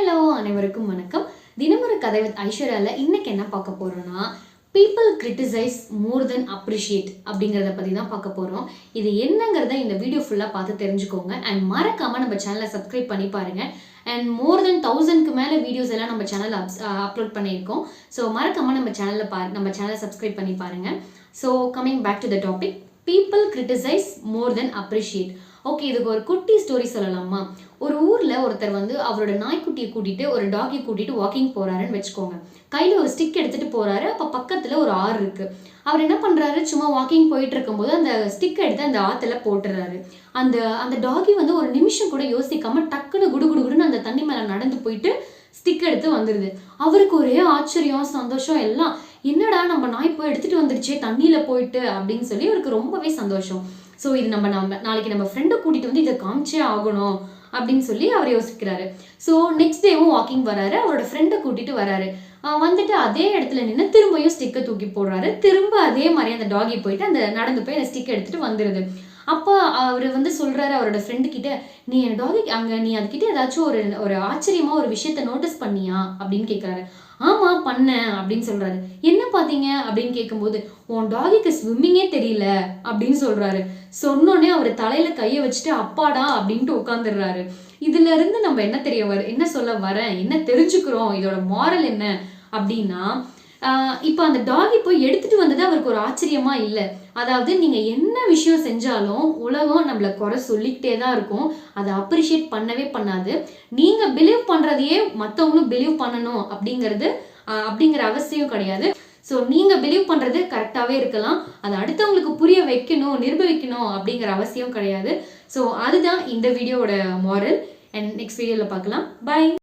Hello அனைவருக்கும் வணக்கம். தினமொரு கதை வித் ஐஸ்வர்யால இன்னைக்கு என்ன பார்க்க போறோம்னா people criticise more than appreciate அப்படிங்கிறத பற்றி தான் பார்க்க போகிறோம் இது என்னங்கிறத இந்த வீடியோ ஃபுல்லாக பார்த்து தெரிஞ்சுக்கோங்க. அண்ட் மறக்காமல் நம்ம சேனலை சப்ஸ்கிரைப் பண்ணி பாருங்க. அண்ட் மோர் தென் தௌசண்ட்க்கு மேலே வீடியோஸ் எல்லாம் நம்ம சேனல் அப்லோட் பண்ணியிருக்கோம். ஸோ மறக்காமல் நம்ம சேனலில் பா நம்ம சேனலை சப்ஸ்கிரைப் பண்ணி பாருங்கள் so coming back to the topic people criticise more than appreciate okay இதுக்கு ஒரு குட்டி ஸ்டோரி சொல்லலாமா? ஒரு ஊரில் ஒருத்தர் வந்து அவரோட நாய்க்குட்டியை கூட்டிகிட்டு ஒரு டாகி கூட்டிகிட்டு வாக்கிங் போகிறாருன்னு வச்சுக்கோங்க. கையில் ஒரு ஸ்டிக் எடுத்துகிட்டு போகிறாரு அப்போ பக்கத்தில் ஒரு ஆறு இருக்குது அவர் என்ன பண்ணுறாரு சும்மா வாக்கிங் போயிட்டு இருக்கும்போது அந்த ஸ்டிக் எடுத்து அந்த ஆற்றுல போட்டுறாரு. அந்த அந்த டாகி வந்து ஒரு நிமிஷம் கூட யோசிக்காமல் டக்குன்னு குடு குடுகுடுன்னு அந்த தண்ணி மேலே நடந்து போயிட்டு ஸ்டிக் எடுத்து வந்துடுது அவருக்கு ஒரே ஆச்சரியம் சந்தோஷம் எல்லாம். என்னடா நம்ம நாய் போய் எடுத்துட்டு வந்துருச்சே தண்ணியில் போயிட்டு அப்படின்னு சொல்லி அவருக்கு ரொம்பவே சந்தோஷம். ஸோ இது நம்ம நம்ம நாளைக்கு நம்ம ஃப்ரெண்டை கூட்டிகிட்டு வந்து இதை காமிச்சே ஆகணும் அப்படின்னு சொல்லி அவர் யோசிக்கிறாரு. ஸோ நெக்ஸ்ட் டேவும் வாக்கிங் வராரு அவரோட ஃப்ரெண்டை கூட்டிட்டு வராரு. வந்துட்டு அதே இடத்துல நின்று திரும்பியும் ஸ்டிக்கை தூக்கி போடுறாரு. திரும்ப அதே மாதிரி அந்த டாகி போயிட்டு அந்த நடந்து போய் அந்த ஸ்டிக் எடுத்துட்டு வந்துடுது அப்போ அவர் வந்து சொல்கிறாரு அவரோட ஃப்ரெண்டுக்கிட்ட நீ என் டாகி அங்கே நீ அதுக்கிட்ட ஏதாச்சும் ஒரு ஒரு ஆச்சரியமா ஒரு விஷயத்த நோட்டீஸ் பண்ணியா? அப்படின்னு கேட்குறாரு ஆமாம் பண்ணேன் அப்படின்னு சொல்கிறாரு என்ன பார்த்தீங்க அப்படின்னு கேட்கும்போது உன் டாகிக்கு ஸ்விம்மிங்கே தெரியல அப்படின்னு சொல்கிறாரு சொன்னோடனே அவர் தலையில் கையை வச்சுட்டு அப்பாடா அப்படின்ட்டு உட்காந்துடுறாரு இதுலேருந்து நம்ம என்ன தெரிய வர என்ன சொல்ல வரேன் என்ன தெரிஞ்சுக்கிறோம் இதோட மாரல் என்ன? அப்படின்னா இப்போ அந்த டாகி போய் எடுத்துட்டு வந்தது அவருக்கு ஒரு ஆச்சரியமா இல்லை. அதாவது நீங்க என்ன விஷயம் செஞ்சாலும் உலகம் நம்மள குறை சொல்லிக்கிட்டே தான் இருக்கும். அதை அப்ரிஷியேட் பண்ணவே பண்ணாது. நீங்க பிலீவ் பண்றதையே மற்றவங்களும் பிலீவ் பண்ணணும் அப்படிங்கிறது அப்படிங்கிற அவசியம் கிடையாது. ஸோ நீங்க பிலீவ் பண்றது கரெக்டாகவே இருக்கலாம். அதை அடுத்தவங்களுக்கு புரிய வைக்கணும் நிர்பவிக்கணும் அப்படிங்கிற அவசியம் கிடையாது. ஸோ அதுதான் இந்த வீடியோவோட மாரல் அண்ட் நெக்ஸ்ட் வீடியோவில் பார்க்கலாம். பை